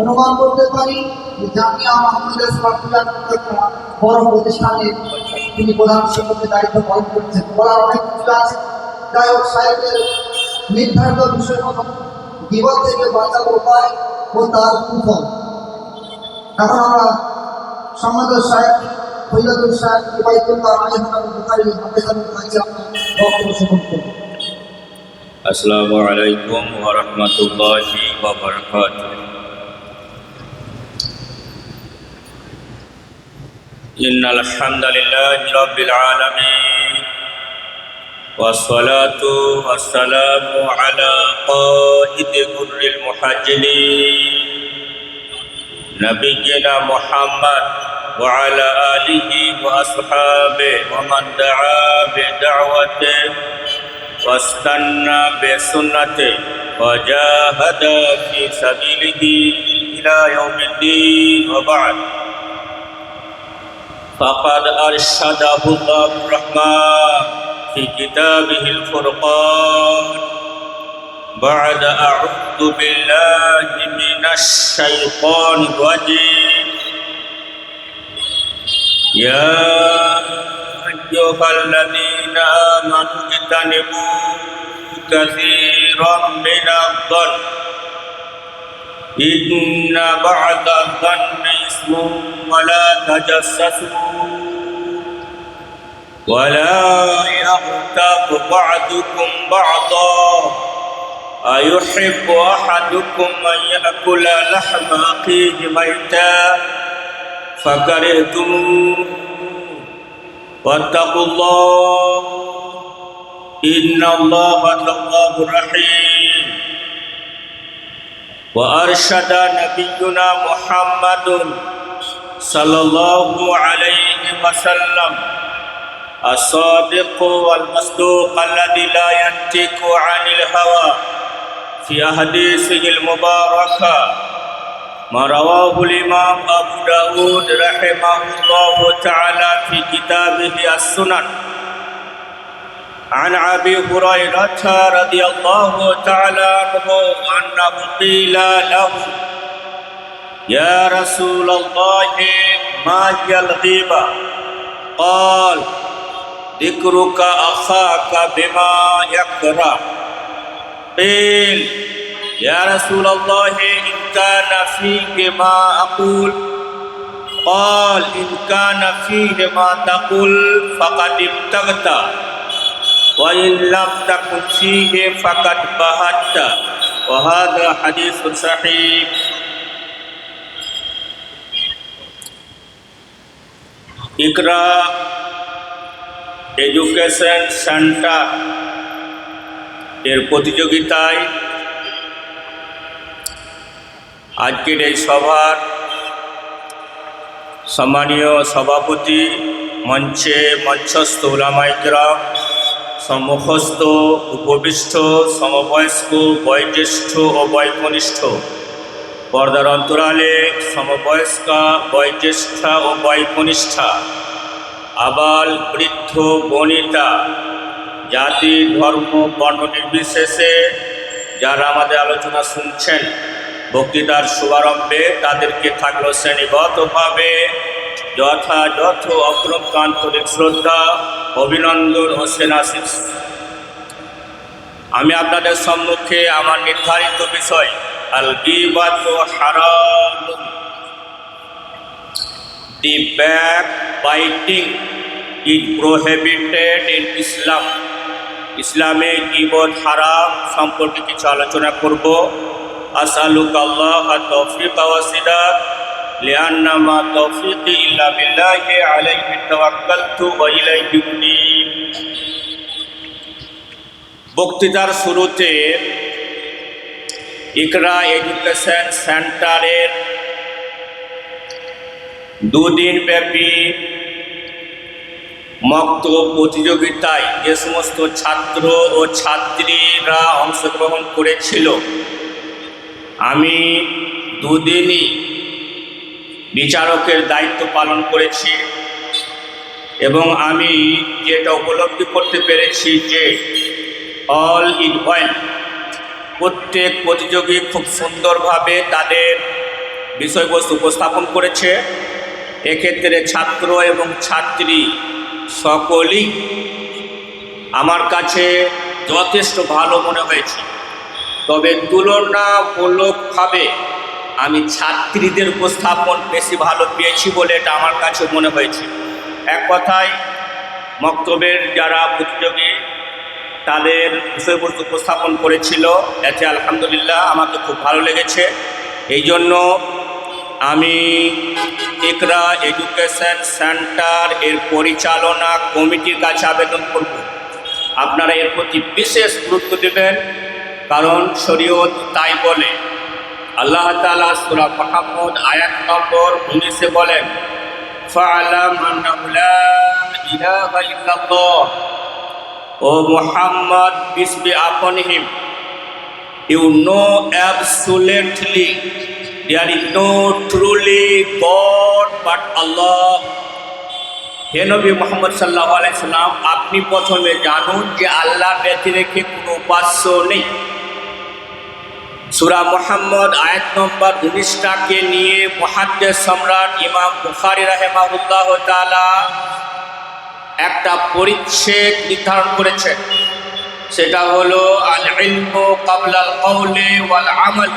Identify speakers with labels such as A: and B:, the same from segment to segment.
A: অনুমান করতে পারি যে জামিয়া মাহমুদুল ইসলাম বড় প্রতিষ্ঠানে তিনি প্রধান শিক্ষকের দায়িত্ব পালন করছেন। বলার অনেক কিছু আছে যাই হোক, সাহেবের নির্ধারিত বিষয় মতো বিপদ থেকে বাঁচার উপায় ও তার কুফল। এখন আমরা সাহেব ফৈলাদুল সাহেব ইবাইতুল্লাহ আপনার বক্তব্য
B: আলাইকুম ওয়া إن الحمد لله رب العالمين والصلاة والسلام على قائد غر المحجلين نبينا محمد وعلى آله وأصحابه ومن دعا بدعوته واستنى بسنته وجاهد في سبيله إلى يوم الدين وبعد فقد أرشده الله الرحمن في كتابه الفرقان. بعد أعوذ بالله من الشيطان الرجيم. يا أيها الذين آمنوا اجتنبوا كثيرا من الظن إن بعد الظن اسم ولا تجسسوا ولا يغتاب بعضكم بعضا أيحب أحدكم أن يأكل لحم أخيه ميتا فكرهتموه واتقوا الله إن الله تواب رحيم وأرشد نبينا محمد صلى الله عليه وسلم الصادق والمصدوق الذي لا ينطق عن الهوى في أحاديثه المباركة ما رواه الإمام أبو داود رحمه الله تعالى في كتابه السنن عن أبي هريرة رضي الله تعالى عنه أنه قيل له يا رسول الله ما هي الغيبة؟ قال ذكرك أخاك بما يكره. قيل يا رسول الله إن كان فيه ما أقول قال إن كان فيه ما تقول فقد ابتغت. وإن لم تكن فيه فقد بهت وهذا حديث صحيح ইকরা এডুকেশন সেন্টার এর প্রতিযোগিতায় আজকের এই সভার সম্মানীয় সভাপতি মঞ্চে মঞ্চস্থ ওলামাইকরাম সম্মুখস্থ উপবিষ্ট, সমবয়স্ক, বয়োজ্যেষ্ঠ ও বয়কনিষ্ঠ। পর্দার অন্তরালে সমবয়স্কা, বয়োজ্যেষ্ঠা ও বয়কনিষ্ঠা। আবাল, বৃদ্ধ, বনিতা। জাতি, ধর্ম, বর্ণ নির্বিশেষে যারা আমাদের আলোচনা শুনছেন, বক্তৃতার শুভারম্ভে তাদেরকে থাকল শ্রেণীগতভাবে যথাযথ অগ্রন্ত আন্তরিক শ্রদ্ধা, অভিনন্দন ও সেনাশিস আমি আপনাদের সম্মুখে আমার নির্ধারিত বিষয়, আল হারাম the backbiting is prohibited in Islam ইসলামে গিবত হারাম সম্পর্কে কিছু আলোচনা করব। আসালুক আল্লাহ তৌফিক ওয়াসিদাত মা তৌফিকি ইল্লা বিল্লাহি আলাইহি তাওয়াক্কালতু ওয়া ইলাইহি বক্তৃতার শুরুতে ইকরা এডুকেশন সেন্টারের দুদিন ব্যাপী মক্ত প্রতিযোগিতায় যে সমস্ত ছাত্র ও ছাত্রীরা অংশগ্রহণ করেছিল, আমি দুদিনই বিচারকের দায়িত্ব পালন করেছি। এবং আমি যেটা উপলব্ধি করতে পেরেছি যে অল ইন ওয়েল প্রত্যেক প্রতিযোগী খুব সুন্দরভাবে তাদের বিষয়বস্তু উপস্থাপন করেছে। এক্ষেত্রে ছাত্র এবং ছাত্রী সকলেই আমার কাছে যথেষ্ট ভালো মনে হয়েছে। তবে তুলনামূলকভাবে আমি ছাত্রীদের উপস্থাপন বেশি ভালো পেয়েছি বলে এটা আমার কাছে মনে হয়েছে। এক কথায়, মক্তবের যারা প্রতিযোগী, তাদের বিষয়বস্তু উপস্থাপন করেছিল, এতে আলহামদুলিল্লাহ আমাকে খুব ভালো লেগেছে। এই জন্য আমি ইকরা এডুকেশন সেন্টার এর পরিচালনা কমিটির কাছে আবেদন করব। আপনারা এর প্রতি বিশেষ গুরুত্ব দেবেন, কারণ শরীয়ত তাই বলে। আল্লাহ তালা সুরা মাহমুদ আয়াত নম্বর উনিশে বলেন فاعلم أنه لا إله إلا الله O Muhammad, peace be upon him. You know absolutely there is no truly God but Allah. হে নবী মোহাম্মদ সাল্লাহ আলাইসাল্লাম আপনি প্রথমে জানুন যে আল্লাহ ব্যতি রেখে কোনো উপাস্য নেই সুরা মোহাম্মদ, আয়াত নম্বর উনিশটাকে নিয়ে মহাদ্দের সম্রাট ইমাম বুখারি রাহেমাহুল্লাহ তালা একটা পরিচ্ছেদ নির্ধারণ করেছেন। সেটা হলো আল ইলম কাবলাল কৌলে ওয়াল আমল।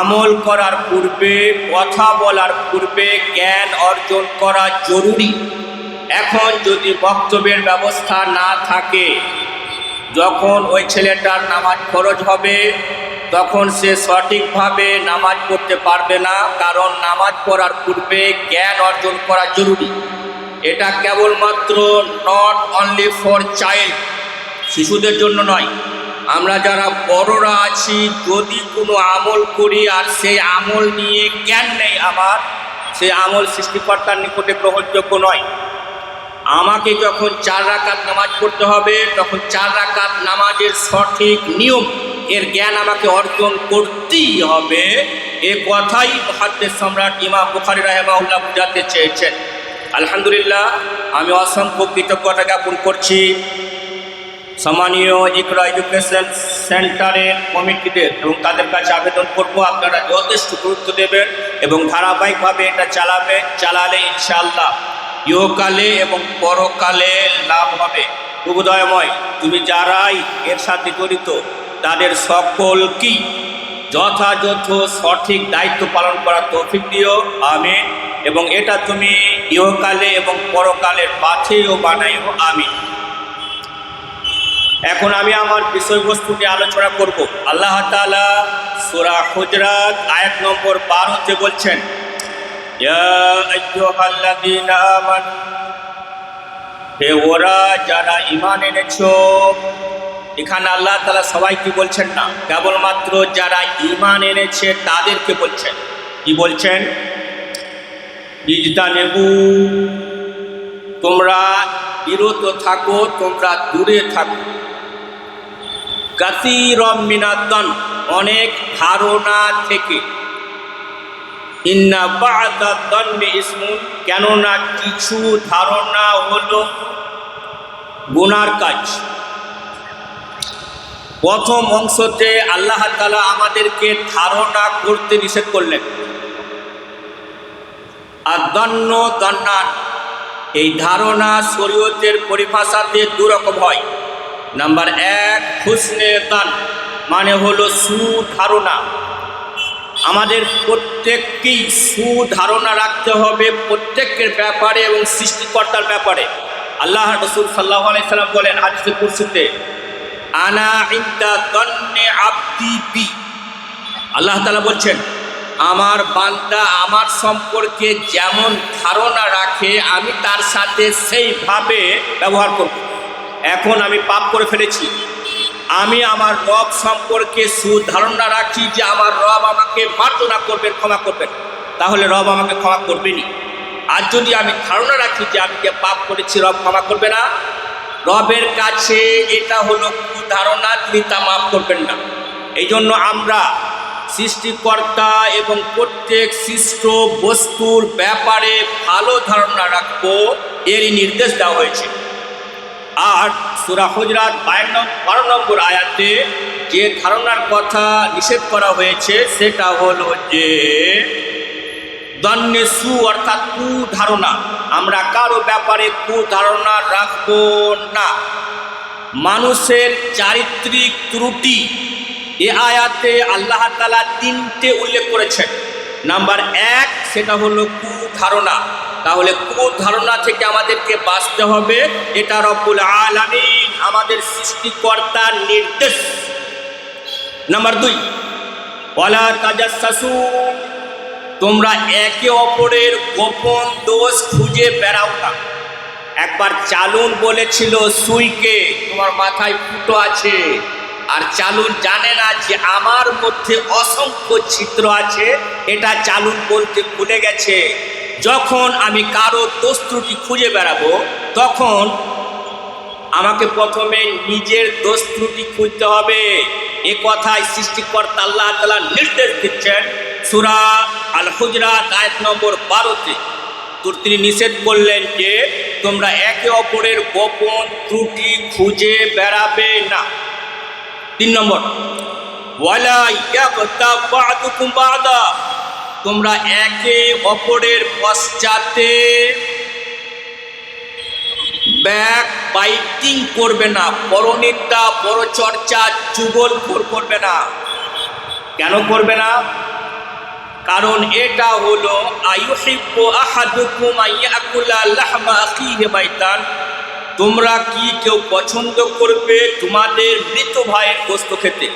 B: আমল করার পূর্বে, কথা বলার পূর্বে জ্ঞান অর্জন করা জরুরি। এখন যদি বক্তব্যের ব্যবস্থা না থাকে যখন ওই ছেলেটার নামাজ খরচ হবে, তখন সে সঠিকভাবে নামাজ পড়তে পারবে না, কারণ নামাজ পড়ার পূর্বে জ্ঞান অর্জন করা জরুরি। এটা কেবলমাত্র নট অনলি ফর চাইল্ড শিশুদের জন্য নয়। আমরা যারা বড়রা আছি, যদি কোনো আমল করি আর সেই আমল নিয়ে জ্ঞান নেই আমার, সেই আমল সৃষ্টিকর্তার নিকটে গ্রহণযোগ্য নয়। আমাকে যখন চার রাকাত নামাজ পড়তে হবে, তখন চার রাকাত নামাজের সঠিক নিয়ম, এর জ্ঞান আমাকে অর্জন করতেই হবে। এ কথাই মহাদ্দের সম্রাট ইমাম বুখারি রাহেমাউল্লাহ বুঝাতে চেয়েছেন। আলহামদুলিল্লাহ, আমি অসংখ্য কৃতজ্ঞতা জ্ঞাপন করছি। সম্মানীয় ইকরা এডুকেশন সেন্টারের কমিটিদের এবং তাদের কাছে আবেদন করব, আপনারা যথেষ্ট গুরুত্ব দেবেন এবং ধারাবাহিকভাবে এটা চালাবে, চালালে ইনশাআল্লাহ ইহকালে এবং পরকালে লাভ হবে। উদয়ময় তুমি যারাই এর সাথে জড়িত, তাদের সকল সকলকেই যথাযথ সঠিক দায়িত্ব পালন করার তৌফিক দিও। আমি এবং এটা তুমি ইহকালে এবং পরকালের পাথেও বানাইও। আমি এখন আমি আমার বিষয়বস্তু নিয়ে আলোচনা করব। আল্লাহ তালা সুরা হুজরাত আয়াত নম্বর বারোতে বলছেন ইয়া আইয়ুহাল্লাযীনা আমানু হে ওরা যারা ইমান এনেছো, এখানে আল্লাহ তালা সবাইকে বলছেন না, কেবলমাত্র যারা ইমান এনেছে তাদেরকে বলছেন। কি বলছেন? ইজদা নেবু তোমরা বিরত থাকো, তোমরা দূরে থাকো। কাসির মিনাদন অনেক ধারণা থেকে ইন্না বাদা ইসমুন, কেননা কিছু ধারণা হলো গুনার কাজ। প্রথম অংশতে আল্লাহ তালা আমাদেরকে ধারণা করতে নিষেধ করলেন। আর দন্ন দন্নান, এই ধারণা শরীয়তের পরিভাষাতে দুরকম হয়। নাম্বার এক, হুসনে দান মানে হলো সুধারণা। আমাদের প্রত্যেককেই সুধারণা রাখতে হবে প্রত্যেকের ব্যাপারে এবং সৃষ্টিকর্তার ব্যাপারে। আল্লাহ রসুল সাল্লাহ আলাইসাল্লাম বলেন হাদিসে কুরসিতে, আনা আল্লাহ তালা বলছেন, আমার বান্দা আমার সম্পর্কে যেমন ধারণা রাখে, আমি তার সাথে সেইভাবে ব্যবহার করব। এখন আমি পাপ করে ফেলেছি। আমি আমার রব সম্পর্কে সুধারণা রাখি যে আমার রব আমাকে মার্জনা করবেন, ক্ষমা করবেন। তাহলে রব আমাকে ক্ষমা করবেনি আর যদি আমি ধারণা রাখি যে আমি যে পাপ করেছি, রব ক্ষমা করবে না? রবের কাছে এটা হলো ধারণা তিনি তা মাফ করবেন না। এই জন্য আমরা সৃষ্টিকর্তা এবং প্রত্যেক সৃষ্ট বস্তুর ব্যাপারে ভালো ধারণা রাখব, এরই নির্দেশ দেওয়া হয়েছে। আর সুরা হজরাত, বারো নম্বর আয়াতে যে ধারণার কথা নিষেধ করা হয়েছে, সেটা হলো যে দন্যে সু অর্থাৎ কু ধারণা আমরা কারও ব্যাপারে কু ধারণা রাখব না। মানুষের চারিত্রিক ত্রুটি এ আয়াতে আল্লাহ তালা তিনটে উল্লেখ করেছেন। নাম্বার এক, সেটা হলো কু ধারণা তাহলে কু ধারণা থেকে আমাদেরকে বাঁচতে হবে। এটা রব্বুল আলামিন আমাদের সৃষ্টিকর্তার নির্দেশ। নাম্বার দুই, ওয়ালা তাজাসসু তোমরা একে অপরের গোপন দোষ খুঁজে বেড়াও না। একবার চালুন বলেছিল, সুইকে, তোমার মাথায় ফুটো আছে। আর চালুন জানে না যে আমার মধ্যে অসংখ্য ছিদ্র আছে, এটা চালুন বলতে ভুলে গেছে। যখন আমি কারও দোষ ত্রুটি খুঁজে বেড়াবো, তখন আমাকে প্রথমে নিজের দোষ ত্রুটি খুঁজতে হবে। এ কথায় সৃষ্টিকর্তা আল্লাহ তালা নির্দেশ দিচ্ছেন সুরা আল হুজরা আয়াত নম্বর বারোতে। তিনি নিষেধ করলেন যে, তোমরা একে অপরের গোপন ত্রুটি খুঁজে বেড়াবে না। তিন নম্বর তোমরা একে অপরের পশ্চাতে ব্যাক বাইটিং করবে না, পরনিন্দা, পরচর্চা, যুগল করবে না। কেন করবে না? কারণ এটা হলো আয়ুহিব্বু আহাদুকুম আইয়াকুলা লাহমা আখিহি বাইতান তোমরা কি কেউ পছন্দ করবে তোমাদের মৃত ভাইয়ের গোস্ত খেতে?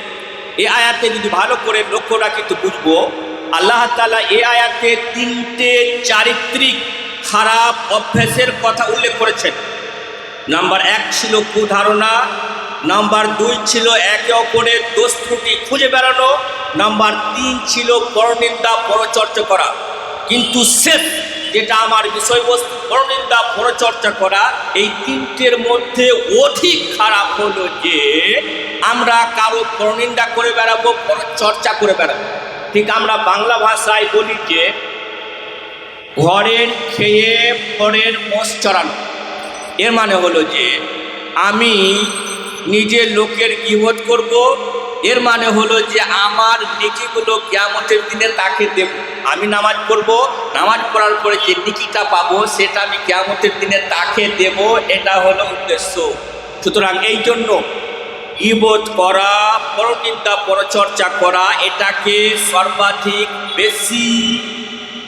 B: এ আয়াতে যদি ভালো করে লক্ষ্য রাখি তো বুঝব, আল্লাহ তালা এ আয়াতে তিনটে চারিত্রিক খারাপ অভ্যাসের কথা উল্লেখ করেছেন। নাম্বার এক ছিল কুধারণা, নাম্বার দুই ছিল একে অপরের দোষ ত্রুটি খুঁজে বেড়ানো, নাম্বার তিন ছিল পরনিন্দা, পরচর্চা করা। কিন্তু শেষ যেটা আমার বিষয়বস্তু পরনিন্দা পরচর্চা করা, এই তিনটের মধ্যে অধিক খারাপ হলো যে, আমরা কারও পরনিন্দা করে বেড়াবো, পরচর্চা করে বেড়াবো। ঠিক আমরা বাংলা ভাষায় বলি যে, ঘরের খেয়ে পরের মোষ চড়ানো। এর মানে হলো যে, আমি নিজের লোকের গিবত করব এর মানে হলো যে আমার নিকিগুলো কেয়ামতের দিনে তাকে দেব। আমি নামাজ পড়ব, নামাজ পড়ার পরে যে নিকিটা পাবো, সেটা আমি কেয়ামতের দিনে তাকে দেব, এটা হলো উদ্দেশ্য। সুতরাং এই জন্য ইবোধ করা, পরনিন্দা, পরচর্চা করা, এটাকে সর্বাধিক বেশি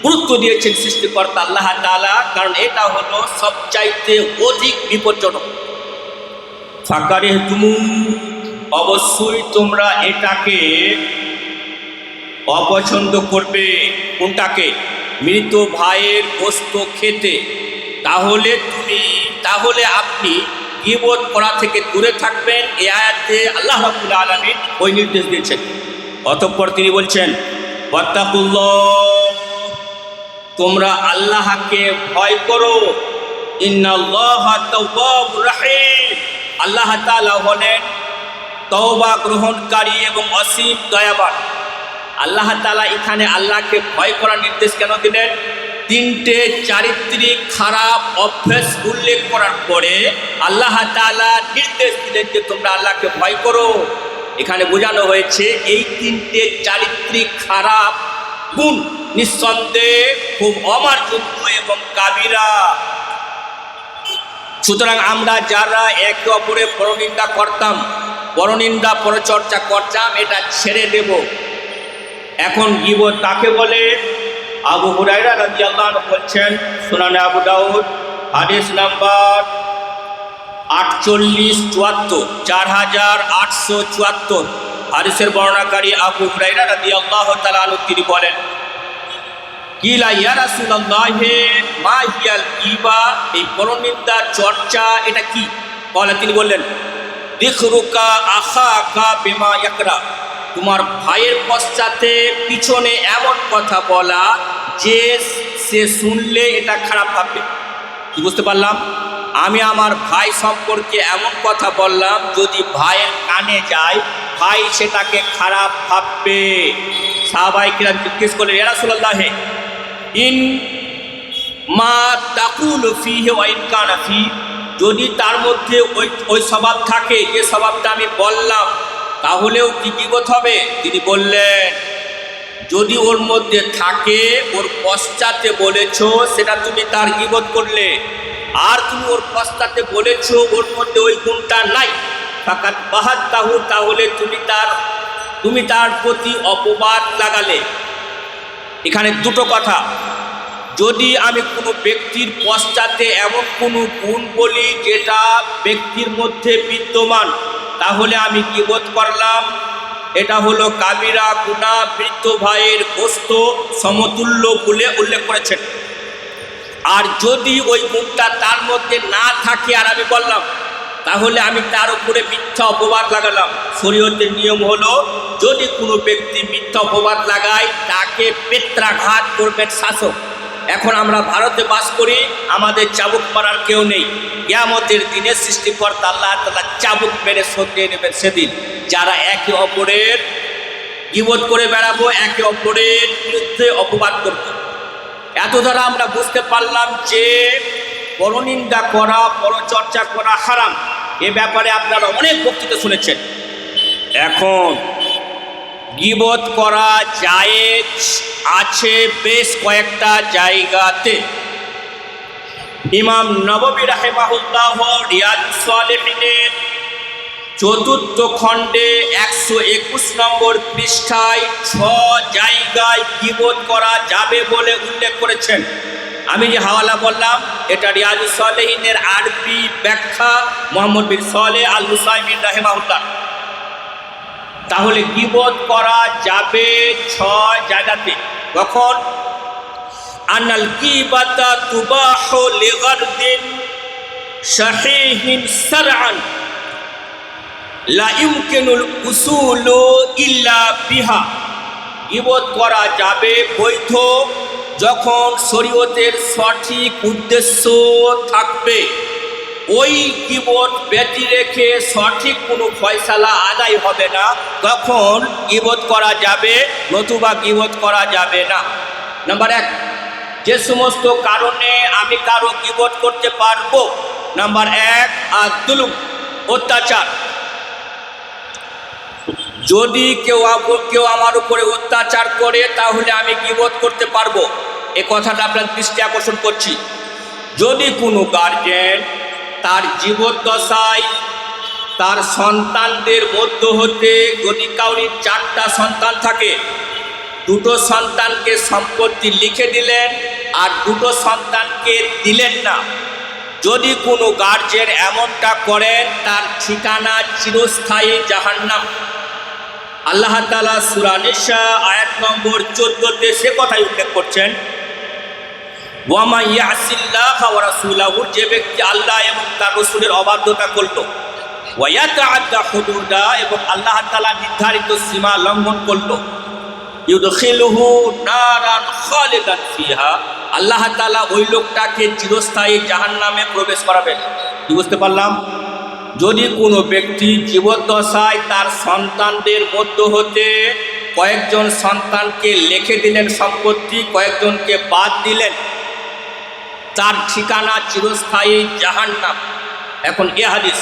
B: গুরুত্ব দিয়েছেন সৃষ্টিকর্তা আল্লাহ তালা কারণ এটা হলো সবচাইতে অধিক বিপজ্জনক। ফাঁকারে তুমু অবশ্যই তোমরা এটাকে অপছন্দ করবে কোনটাকে? মৃত ভাইয়ের গোস্ত খেতে। তাহলে তুমি, তাহলে আপনি গিবত করা থেকে দূরে থাকবেন। এ আয়াতে আল্লাহ রাব্বুল আলামিন ওই নির্দেশ দিয়েছেন। অতঃপর তিনি বলছেন, ওয়াত্তাকুল্লাহ, তোমরা আল্লাহকে ভয় করো। আল্লাহ হলেন তওবা গ্রহণকারী এবং অসীম দয়াবান। আল্লাহ তাআলা এখানে আল্লাহকে ভয় করার নির্দেশ কেন দিলেন? তিনটে চারিত্রিক খারাপ অভ্যাস উল্লেখ করার পরে আল্লাহ তাআলা নির্দেশ দিলেন যে তোমরা আল্লাহকে ভয় করো। এখানে বোঝানো হয়েছে এই তিনটে চারিত্রিক খারাপ গুণ নিঃসন্দেহে খুব অমার্জন্য এবং কাবিরা। সুতরাং আমরা যারা একে অপরে পরনিন্দা করতাম পরনিন্দা পরচর্চা করতাম এটা ছেড়ে দেব। এখন গিবত তাকে বলে? আবু হুরাইরা রাদিয়াল্লাহু আনহু বলছেন, সুনানে আবু দাউদ, হাদিস নাম্বার আটচল্লিশ চুয়াত্তর, চার হাজার আটশো চুয়াত্তর। হাদিসের বর্ণাকারী আবু হুরাইরা রাদিয়াল্লাহু তাআলা আনহু তিনি বলেন এই পরনিন্দা চর্চা এটা কি? বলে তিনি বললেন দিখরুকা আখাকা বিমা ইয়াকরা। তোমার ভাইয়ের পশ্চাতে পিছনে এমন কথা বলা যে সে শুনলে এটা খারাপ ভাববে। কি বুঝতে পারলাম? আমি আমার ভাই সম্পর্কে এমন কথা বললাম, যদি ভাইয়ের কানে যায়, ভাই সেটাকে খারাপ ভাববে। সাহাবাই কিরাম জিজ্ঞেস করলেন এরাসুল্লাহ ইন মা তাকুল ফি হে ওয়াইন কানা ফি। যদি তার মধ্যে ওই ওই স্বভাব থাকে, যে স্বভাবটা আমি বললাম, তাহলেও কি বিগত হবে? তিনি বললেন, যদি ওর মধ্যে থাকে, ওর পশ্চাতে বলেছ, সেটা তুমি তার গিবত করলে। আর তুমি ওর পশ্চাতে বলেছ, ওর মধ্যে ওই গুণটা নাই। ফাকাত বাহাত তাহু তাহলে তুমি তার তুমি তার প্রতি অপবাদ লাগালে। এখানে দুটো কথা। যদি আমি কোনো ব্যক্তির পশ্চাতে এমন কোনো গুণ বলি যেটা ব্যক্তির মধ্যে বিদ্যমান, তাহলে আমি কিবোধ করলাম? এটা হলো কাবিরা গুণা বৃদ্ধ ভাইয়ের গোস্ত সমতুল্য বলে উল্লেখ করেছেন। আর যদি ওই গুণটা তার মধ্যে না থাকে আর আমি বললাম, তাহলে আমি তার উপরে মিথ্যা অপবাদ লাগালাম। শরীয়তের নিয়ম হলো, যদি কোনো ব্যক্তি মিথ্যা অপবাদ লাগায়, তাকে পেত্রাঘাত করবেন শাসক। এখন আমরা ভারতে বাস করি, আমাদের চাবুক মারার কেউ নেই। কেয়ামতের দিনে সৃষ্টিকর্তা আল্লাহ তালা চাবুক মেরে সরিয়ে নেবেন সেদিন। যারা একে অপরের বিবোধ করে বেড়াবো, একে অপরের বিরুদ্ধে অপবাদ করব। এত দ্বারা আমরা বুঝতে পারলাম যে পরনিন্দা করা, পরচর্চা করা হারাম। এ ব্যাপারে আপনারা অনেক বক্তৃতা শুনেছেন। এখন গিবত করা জায়েজ আছে বেশ কয়েকটা জায়গাতে। ইমাম নববী রাহেমাহুল্লাহ রিয়াজ সালেহিনের চতুর্থ খণ্ডে একশো একুশ নম্বর পৃষ্ঠায় ছ জায়গায় কিবোধ করা যাবে বলে উল্লেখ করেছেন। আমি যে হাওয়ালা বললাম, এটা রিয়াজু সালেহিনের আরবি ব্যাখ্যা মোহাম্মদ বিন সালে আল হুসাইমিন রাহেমাউল্লাহ তাহলে গিবোধ করা যাবে ছয় জায়গাতে। কখন? আনাল গিবাতা তুবাহ লিগারদিন শাহিহিন সারআন। লা ইমকিনুল উসুলু ইল্লা বিহা। গিবত করা যাবে বৈধ যখন শরীয়তের সঠিক উদ্দেশ্য থাকবে। ওই গিবত ব্যতি রেখে সঠিক কোনো ফয়সালা আদায় হবে না। তখন গিবত করা যাবে, নতুবা গিবত করা যাবে না। নাম্বার এক, যে সমস্ত কারণে আমি কারও গিবত করতে পারব? নাম্বার এক আর দুলুম অত্যাচার। যদি কেউ কেউ আমার উপরে অত্যাচার করে, তাহলে আমি গিবোধ করতে পারব। এ কথাটা আপনার দৃষ্টি আকর্ষণ করছি। যদি কোনো গার্জেন তার জীবদ্দশায় তার সন্তানদের মধ্য হতে যদি কাউরির চারটা সন্তান থাকে, দুটো সন্তানকে সম্পত্তি লিখে দিলেন আর দুটো সন্তানকে দিলেন না। যদি কোনো গার্জেন এমনটা করেন, তার ঠিকানা চিরস্থায়ী জাহান্নাম। আল্লাহ তালা সুরানিসা আয়াত নম্বর চোদ্দতে সে কথাই উল্লেখ করছেন যে ব্যক্তি আল্লাহ এবং তার রসুলের অবাধ্যতা করল এবং আল্লাহ তাআলা নির্ধারিত সীমা লঙ্ঘন করল আল্লাহ তাআলা ওই লোকটাকে চিরস্থায়ী জাহান্নামে প্রবেশ করাবেন। কি বুঝতে পারলাম? যদি কোনো ব্যক্তি জীবদ্দশায় তার সন্তানদের মধ্য হতে কয়েকজন সন্তানকে লিখে দিলেন সম্পত্তি, কয়েকজনকে বাদ দিলেন তার ঠিকানা চিরস্থায়ী জাহান্নাম। এখন এ হাদিস।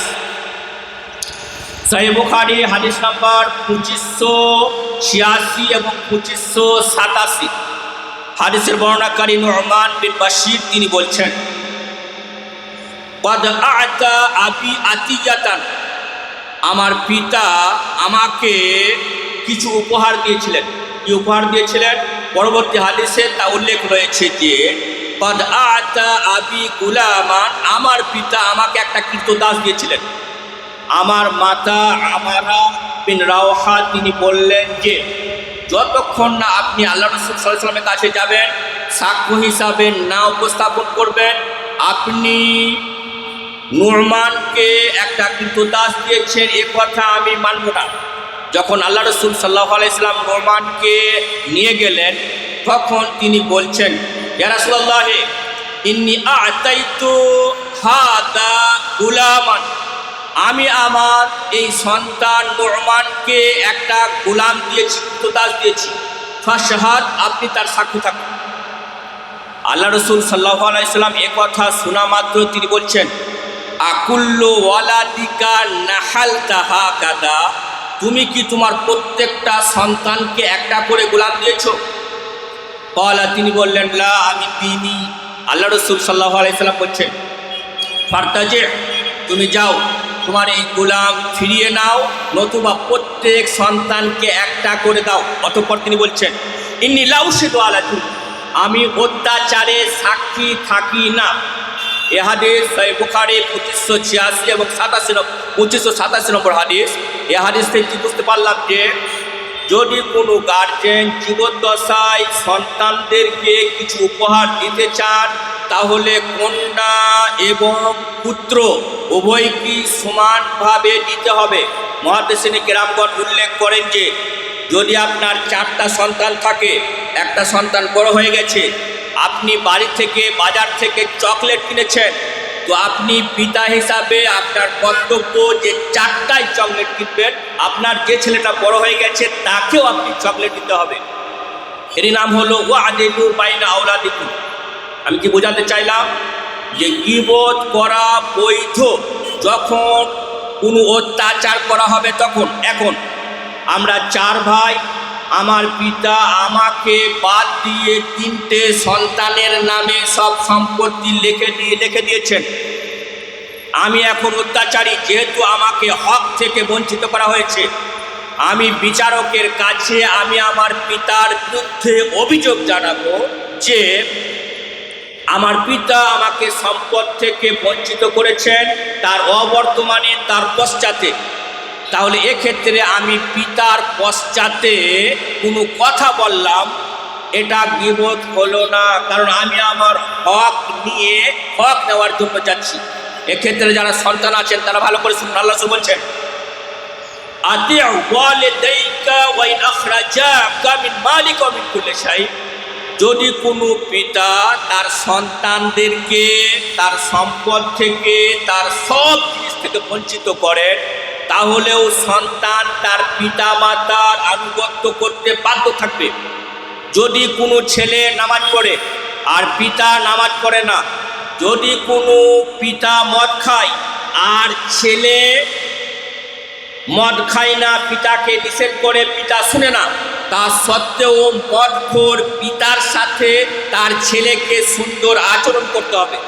B: সাহেব বুখারি, হাদিস নাম্বার পঁচিশশো ছিয়াশি এবং পঁচিশশো সাতাশি। হাদিসের বর্ণাকারী রহমান বিন বাশির তিনি বলছেন আবি আমার পিতা আমাকে কিছু উপহার দিয়েছিলেন। কি উপহার দিয়েছিলেন? পরবর্তী হাদিসে তা উল্লেখ রয়েছে যে আমার পিতা আমাকে একটা কীর্তদাস দিয়েছিলেন। আমার মাতা আমারা বিন রাওহা, তিনি বললেন যে, যতক্ষণ না আপনি আল্লাহ রসুল সাল্লামের কাছে যাবেন, সাক্ষ্য হিসাবে না উপস্থাপন করবেন, আপনি নুরমানকে একটা কিন্তু দাস দিয়েছেন, এ কথা আমি মানব না। যখন আল্লাহ রসুল সাল্লাহ আলাইসলাম নোমানকে নিয়ে গেলেন, তখন তিনি বলছেন আমি আমার এই সন্তান নোরমানকে একটা গোলাম দিয়েছি দাস দিয়েছি। ফাশাহাদ, আপনি তার সাক্ষী থাকুন। আল্লাহ রসুল সাল্লাহ আলাইসাল্লাম এ কথা শোনা মাত্র তিনি বলছেন নাহাল তাহা কাদা তুমি কি তোমার প্রত্যেকটা সন্তানকে একটা করে গোলাম দিয়েছ? কলা, তিনি বললেন, লা, আমি দিইনি। আল্লাহ রসুল সাল্লাহ আলাইসাল্লাম বলছেন, ফার্তাজে, তুমি যাও, তোমার এই গোলাম ফিরিয়ে নাও, নতুবা প্রত্যেক সন্তানকে একটা করে দাও। অতঃপর তিনি বলছেন, ইন্নি লাউসিদ আলাদু আমি অত্যাচারে সাক্ষী থাকি না। এ হাদিস সহিহ বুখারি, পঁচিশশো ছিয়াশি এবং সাতাশি পঁচিশশো সাতাশি নম্বর হাদিস। এ থেকে বুঝতে পারলাম যে যদি কোনো গার্জেন জীবদ্দশায় সন্তানদেরকে কিছু উপহার দিতে চান, তাহলে কন্যা এবং পুত্র উভয়কে সমানভাবে দিতে হবে। মহাদেশিনী কেরামগণ উল্লেখ করেন যে, যদি আপনার চারটা সন্তান থাকে, একটা সন্তান বড় হয়ে গেছে, আপনি বাড়ি থেকে বাজার থেকে চকলেট কিনেছেন তো আপনি পিতা হিসাবে আপনার কর্তব্য যে চারটায় চকলেট কিনবেন, আপনার যে ছেলেটা বড় হয়ে গেছে, তাকেও আপনি চকলেট দিতে হবে। এর নাম হলো ও আদিলু বাইনা আওলাদিকু আমি কি বোঝাতে চাইলাম? যে গিবত করা বৈধ। যখন কোনো অত্যাচার করা হবে তখন, এখন আমরা চার ভাই আমার পিতা আমাকে বাদ দিয়ে তিনটে সন্তানের নামে সব সম্পত্তি লিখে দিয়ে, লিখে দিয়েছেন। আমি এখন অত্যাচারী, যেহেতু আমাকে হক থেকে বঞ্চিত করা হয়েছে। আমি বিচারকের কাছে, আমি আমার পিতার বিরুদ্ধে অভিযোগ জানাব যে, আমার পিতা আমাকে সম্পদ থেকে বঞ্চিত করেছেন, তার অবর্তমানে, তার পশ্চাতে। তাহলে এক্ষেত্রে আমি পিতার পশ্চাতে কোনো কথা বললাম। এটা গিবোধ হলো না, কারণ আমি আমার হক নিয়ে, হক নেওয়ার জন্য যাচ্ছি। এক্ষেত্রে যারা সন্তান আছেন, তারা ভালো করে শুনুন, আল্লাহ বলছেন যদি কোনো পিতা তার সন্তানদেরকে, তার সম্পদ থেকে, তার সব জিনিস থেকে বঞ্চিত করেন তাহলেও সন্তান তার পিতা মাতার আনুগত্য করতে বাধ্য থাকবে। যদি কোনো ছেলে নামাজ পড়ে আর পিতা নামাজ পড়ে না, যদি কোনো পিতা মদ খায় আর ছেলে মদ খায় না, পিতাকে নিষেধ করে পিতা শুনে না, তা সত্ত্বেও মদখোর পিতার সাথে তার ছেলেকে সুন্দর আচরণ করতে হবে।